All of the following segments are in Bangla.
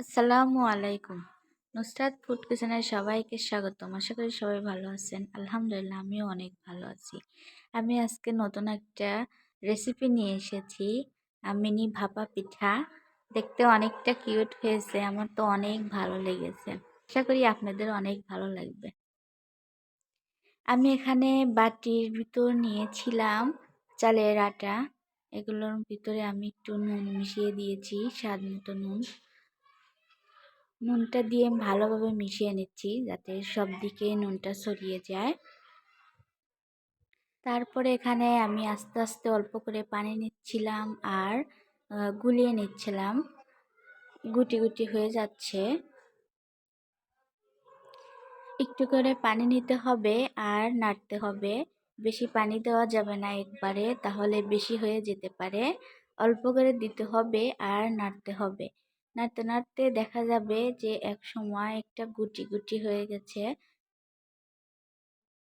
আসসালামু আলাইকুম। নুসরাত ফুড কিচেনের সবাইকে স্বাগতম। আশা করি সবাই ভালো আছেন। আলহামদুলিল্লাহ, আমিও অনেক ভালো আছি। আমি আজকে নতুন একটা রেসিপি নিয়ে এসেছি। মিনি ভাপা পিঠা। দেখতে অনেকটা কিউট হয়েছে। আমার তো অনেক ভালো লেগেছে। আশা করি আপনাদের অনেক ভালো লাগবে। আমি এখানে বাটির ভিতর নিয়েছিলাম চালের আটা। এগুলোর ভিতরে আমি একটু নুন মিশিয়ে দিয়েছি, স্বাদ মতো নুন। নুনটা দিয়ে ভালোভাবে মিশিয়ে নিচ্ছি যাতে সব দিকে নুনটা ছড়িয়ে যায়। তারপরে এখানে আমি আস্তে আস্তে অল্প করে পানি নিচ্ছিলাম আর গুলিয়ে নিচ্ছিলাম। গুটি গুটি হয়ে যাচ্ছে। একটু করে পানি নিতে হবে আর নাড়তে হবে। বেশি পানি দেওয়া যাবে না একবারে, তাহলে বেশি হয়ে যেতে পারে। অল্প করে দিতে হবে আর নাড়তে হবে। নাড়তে নাড়তে দেখা যাবে যে এক সময় একটা গুটি গুটি হয়ে গেছে।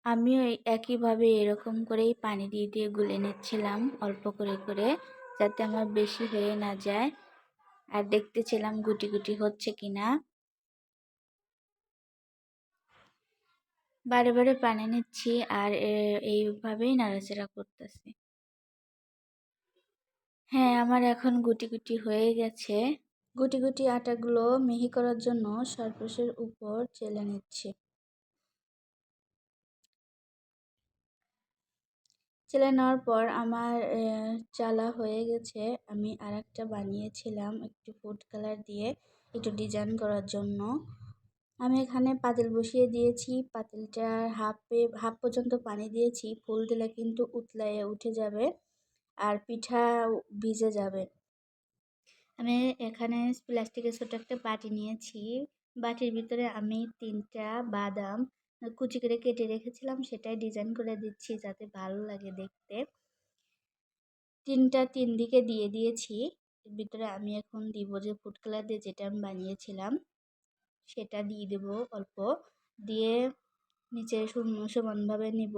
আমিও একইভাবে এরকম করেই পানি দিয়ে দিয়ে গুলে নিচ্ছিলাম অল্প করে করে যাতে আমার বেশি হয়ে না যায়। আর দেখতেছিলাম গুটি গুটি হচ্ছে কিনা। বারে বারে পানি নিচ্ছি আর এইভাবেই নাড়াচাড়া করতেছি। হ্যাঁ আমার এখন গুটি গুটি হয়ে গেছে। গুটি গুটি আটাগুলো মিহি করার জন্য সরপোষের উপর চেলে নিচ্ছে। চেলে নেওয়ার পর আমার চালা হয়ে গেছে। আমি আর একটা বানিয়েছিলাম একটু ফুড কালার দিয়ে, একটু ডিজাইন করার জন্য। আমি এখানে পাতিল বসিয়ে দিয়েছি। পাতিলটার হাফে, হাফ পর্যন্ত পানি দিয়েছি। ফুল দিলে কিন্তু উতলাইয়ে উঠে যাবে আর পিঠা ভিজে যাবে। আমি এখানে প্লাস্টিকের ছোটো একটা বাটি নিয়েছি। বাটির ভিতরে আমি তিনটা বাদাম কুচি করে কেটে রেখেছিলাম, সেটাই ডিজাইন করে দিচ্ছি যাতে ভালো লাগে দেখতে। তিনটা তিন দিকে দিয়ে দিয়েছি। এর ভিতরে আমি এখন দিব যে ফুড কালার দিয়ে যেটা আমি বানিয়েছিলাম, সেটা দিয়ে দেব অল্প। দিয়ে নিচে সমানভাবে নিব।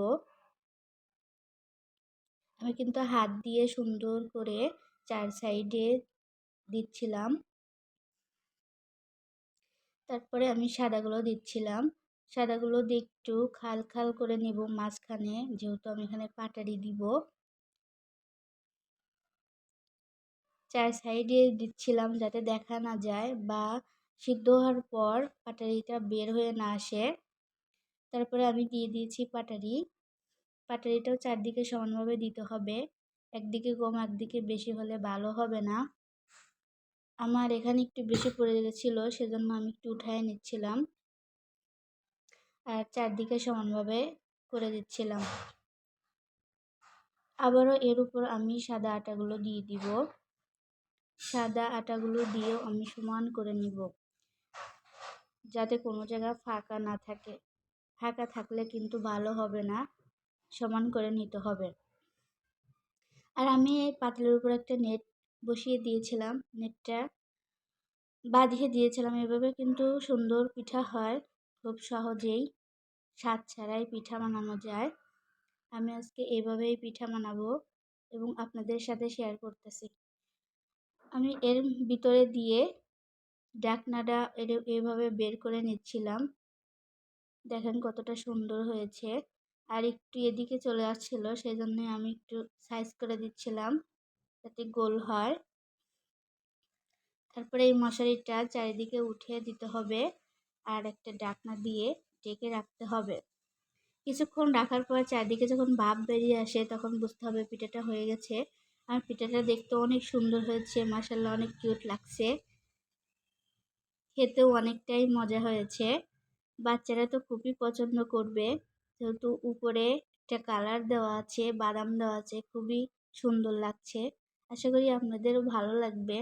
আমি কিন্তু হাত দিয়ে সুন্দর করে চার সাইডে দিচ্ছিলাম। তারপরে আমি সাদাগুলো দিচ্ছিলাম। সাদাগুলো দিয়ে একটু খাল খাল করে নিব মাঝখানে, যেহেতু আমি এখানে পাটারি দিব। চার সাইডে দিচ্ছিলাম যাতে দেখা না যায় বা সিদ্ধ হওয়ার পর পাটারিটা বের হয়ে না আসে। তারপরে আমি দিয়ে দিয়েছি পাটারি। পাটারিটাও চারদিকে সমানভাবে দিতে হবে। একদিকে কম, একদিকে বেশি হলে ভালো হবে না। আমার এখানে একটু বেশি পড়ে গেছিল, সেজন্য আমি একটু উঠায় নিচ্ছিলাম। আর চারদিকে সমানভাবে করে দিচ্ছিলাম। আবারও এর উপর আমি সাদা আটাগুলো দিয়ে দিব। সাদা আটাগুলো দিয়েও আমি সমান করে নিব। যাতে কোনো জায়গা ফাঁকা না থাকে। ফাঁকা থাকলে কিন্তু ভালো হবে না, সমান করে নিতে হবে। আর আমি এই পাতলের উপর একটা নেট বসিয়ে দিয়েছিলাম নেটটা। বাঁধিয়ে দিয়েছিলাম এভাবে কিন্তু সুন্দর পিঠা হয়, খুব সহজেই। স্বাদ ছাড়াই পিঠা বানানো যায়। আমি আজকে এইভাবেই পিঠা বানাবো এবং আপনাদের সাথে শেয়ার করতেছি। আমি এর ভিতরে দিয়ে ডাকনাটা এভাবে বের করে নিচ্ছিলাম। দেখেন কতটা সুন্দর হয়েছে। আর একটু এদিকে চলে আসছিল সেই জন্য আমি একটু সাইজ করে দিচ্ছিলাম। যাতে গোল হয়। তারপরে এই মশারিটা চারিদিকে উঠিয়ে দিতে হবে আর একটা ডাকনা দিয়ে ডেকে রাখতে হবে। কিছুক্ষণ রাখার পর চারদিকে যখন ভাপ বেরিয়ে আসে তখন বুঝতে হবে পিঠাটা হয়ে গেছে। আর পিঠাটা দেখতে অনেক সুন্দর হয়েছে মাসাল্লাহ অনেক কিউট লাগছে। খেতেও অনেকটাই মজা হয়েছে। বাচ্চারা তো খুবই পছন্দ করবে। যেহেতু উপরে একটা কালার দেওয়া আছে, বাদাম দেওয়া আছে, খুবই সুন্দর লাগছে। আশা করি আপনাদেরও ভালো লাগবে।